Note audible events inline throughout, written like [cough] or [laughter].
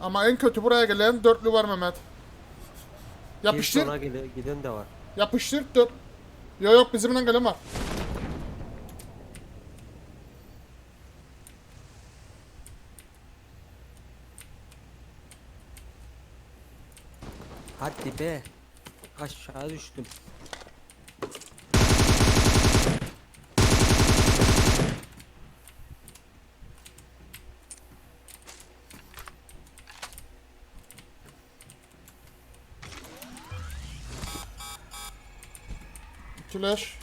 Ama en kötü buraya gelen dörtlü var Mehmet. Yapıştır. sona gide- giden de var. Yapıştır. Dört. Yok yok bizimle gelen var. Hadi be. Aşağı düştüm. Tüleş.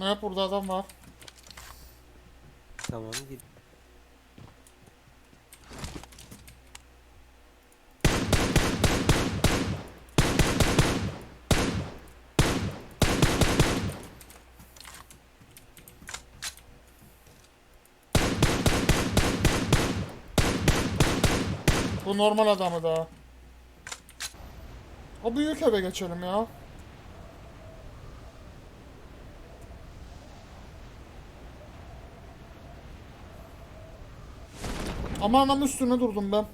Mehmet burada adam var. Tamam git. Bu normal adamı da. O büyük eve geçelim ya. Ama anam üstüne durdum ben.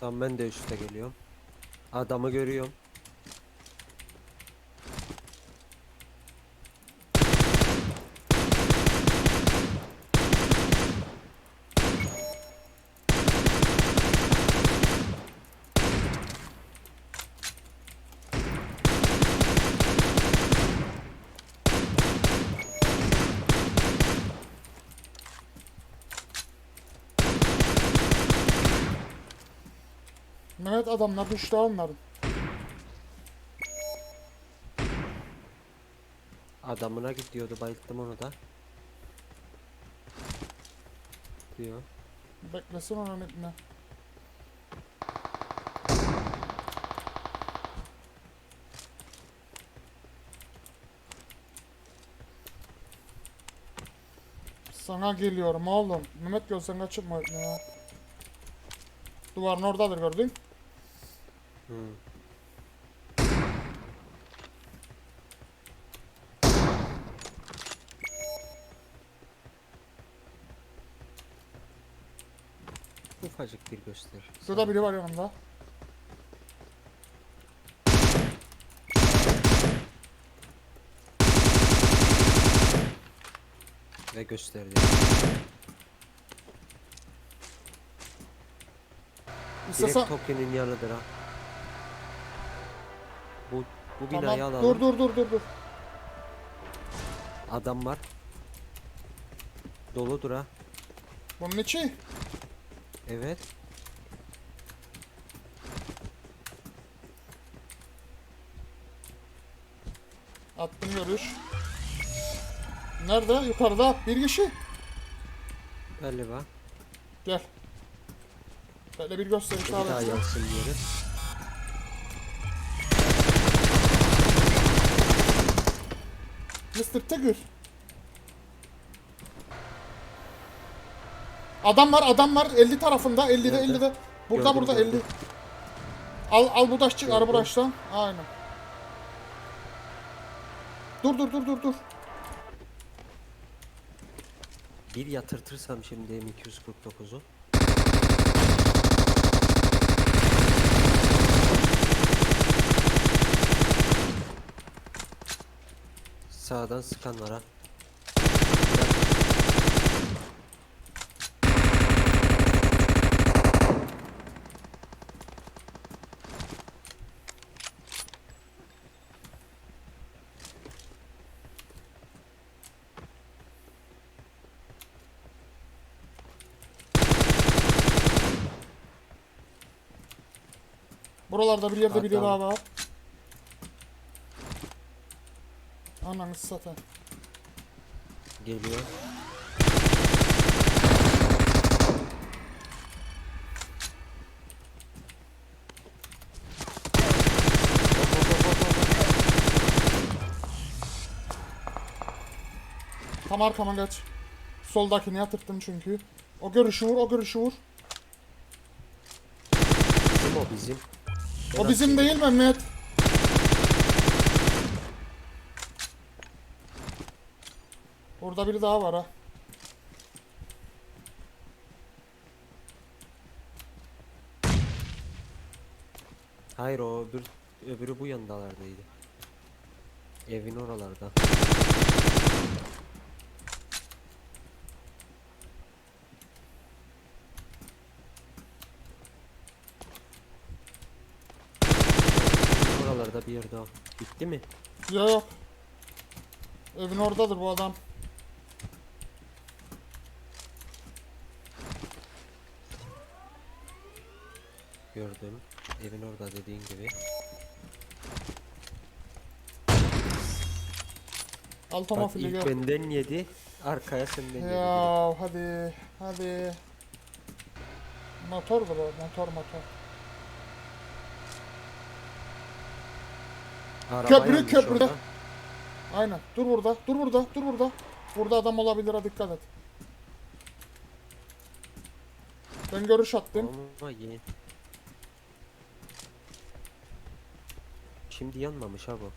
Tamam ben de üste geliyorum. Adamı görüyorum. Mehmet adamlar düştü onların. Adamına gidiyordu bayılttım onu da. Diyor. Beklesin onu Mehmet'ine. Sana geliyorum oğlum. Mehmet gözden kaçırma ya. Duvarın oradadır gördün. Hı. Ufacık bir göster. Şurada biri var yanımda. Ve gösterdi. İstesen... Direkt Tokyo'nun yanıdır ha. Bu, bu binayı Tamam. alalım. Dur dur dur dur dur. Adam var. Doludur ha. Bunun içi. Evet. Attım görüş. Nerede? Yukarıda. Bir kişi. Galiba. Gel. Böyle bir gösteriş Bir daha daha yansın yeri. Mr. Tigger. Adam var, adam var. 50 tarafında, 50'de, Nerede? 50'de. Burada, Gördüm, burada, 50. gördüm. Al, al bu daş çık, Gördüm. daştan. Aynen. Dur, dur, dur, dur, dur. Bir yatırtırsam şimdi M249'u. Sağdan sıkan var ha. Buralarda bir yerde biri daha var. Ananı satayım. Geliyor. Tam arkama geç. Soldakini yatırttım çünkü. O görüşü vur, o görüşü vur. Bizim o bizim. O bizim değil Mehmet. Burada biri daha var ha. Hayır o öbür, öbürü bu yandalardaydı. Evin oralarda. Oralarda bir yerde o. Bitti mi? Ya yok. Evin oradadır bu adam. Gördüm. Evin orada dediğin gibi. Al Bak ilk gel. benden yedi. Arkaya senden yedi. Ya hadi hadi. Motordur o motor motor. Araba Köprü, yanmış orada. Aynen. Dur burada. Dur burada. Dur burada. Burada adam olabilir ha dikkat et. Ben görüş attım. Ama iyi. Şimdi yanmamış ha bu.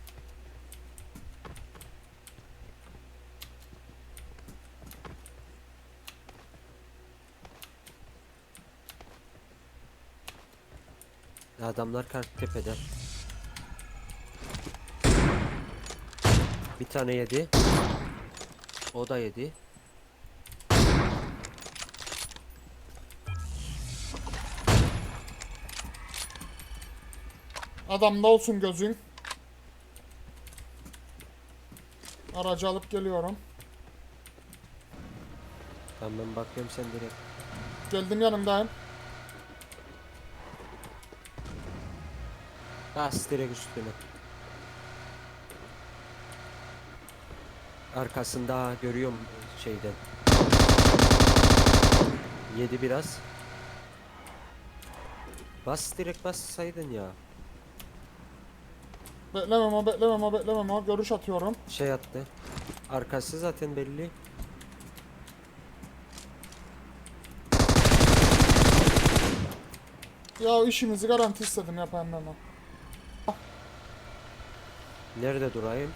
Adamlar karşı tepede. Bir tane yedi. O da yedi. Adamda olsun gözün. Aracı alıp geliyorum. Tamam ben bakıyorum sen direkt. Geldim yanındayım. Bas direkt üstüne. Arkasında görüyorum şeyden. Yedi biraz. Bas direkt bassaydın ya. Beklemem o beklemem o beklemem o. Görüş atıyorum. Şey attı. Arkası zaten belli. Ya işimizi garanti istedim yapayım ben o. Nerede durayım?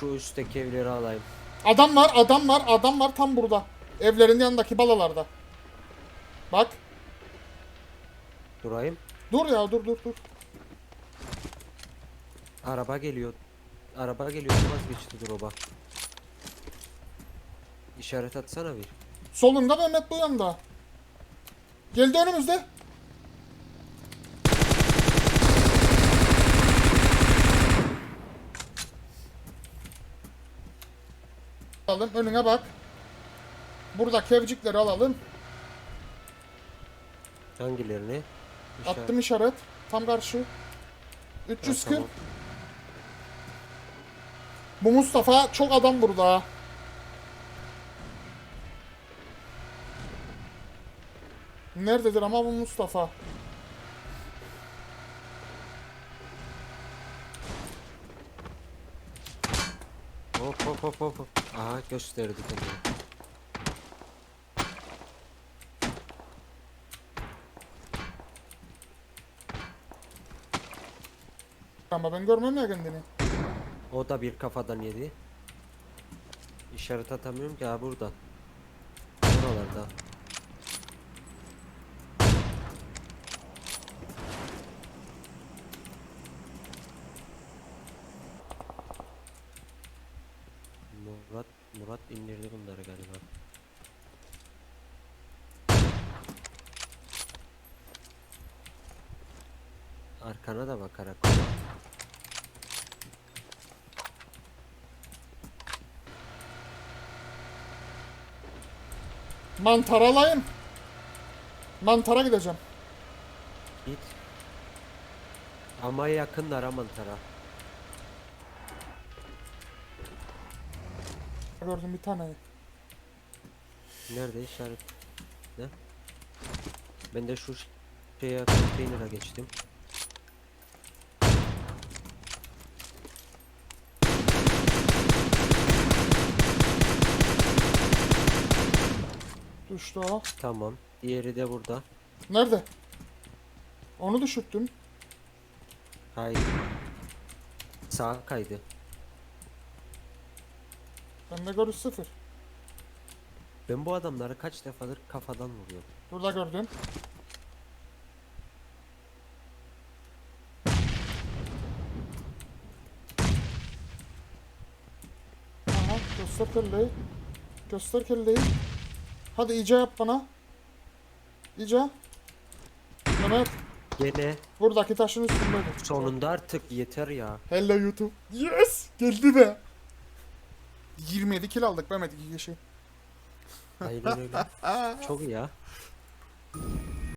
Şu üstteki evleri alayım. Adam var adam var adam var tam burada. Evlerin yanındaki balalarda. Bak. Durayım. Dur ya dur dur dur. Araba geliyor. Araba geliyor. Vazgeçti drop'a. İşaret atsana bir. Solunda Mehmet bu yanda. Geldi önümüzde. Alalım önüne bak. Buradaki evcikleri alalım. Hangilerini? İşaret- Attım işaret. Tam karşı. Ha, 340. tamam. Bu Mustafa çok adam burada. Nerededir ama bu Mustafa? Hop hop hop hop. Aha gösterdi kendini. Ama ben görmem ya kendini. O da bir kafadan yedi. İşaret atamıyorum ki ha burada. Buralarda. Murat Murat indirdi bunları galiba. Arkana da bakarak. Mantar alayım. Mantara gideceğim. Git. Ama yakınlar mantara. Gördüm bir tane. Nerede işaret? Ne? Ben de şu şeye konteynere geçtim. Düştü o. Tamam. Diğeri de burada. Nerede? Onu düşürttüm. Hayır. Sağa kaydı. Bende görüş sıfır. Ben bu adamları kaç defadır kafadan vuruyorum. Burada gördüm. Aha göster kelleyi. Göster kelleyi. Hadi iyice yap bana. İyice. Mehmet Gene buradaki taşın üstündeydi. sonunda artık yeter ya. Hello YouTube. Yes! Geldi be. 27 kill aldık Mehmet iki kişi. Aynen öyle. [laughs] Çok iyi ya.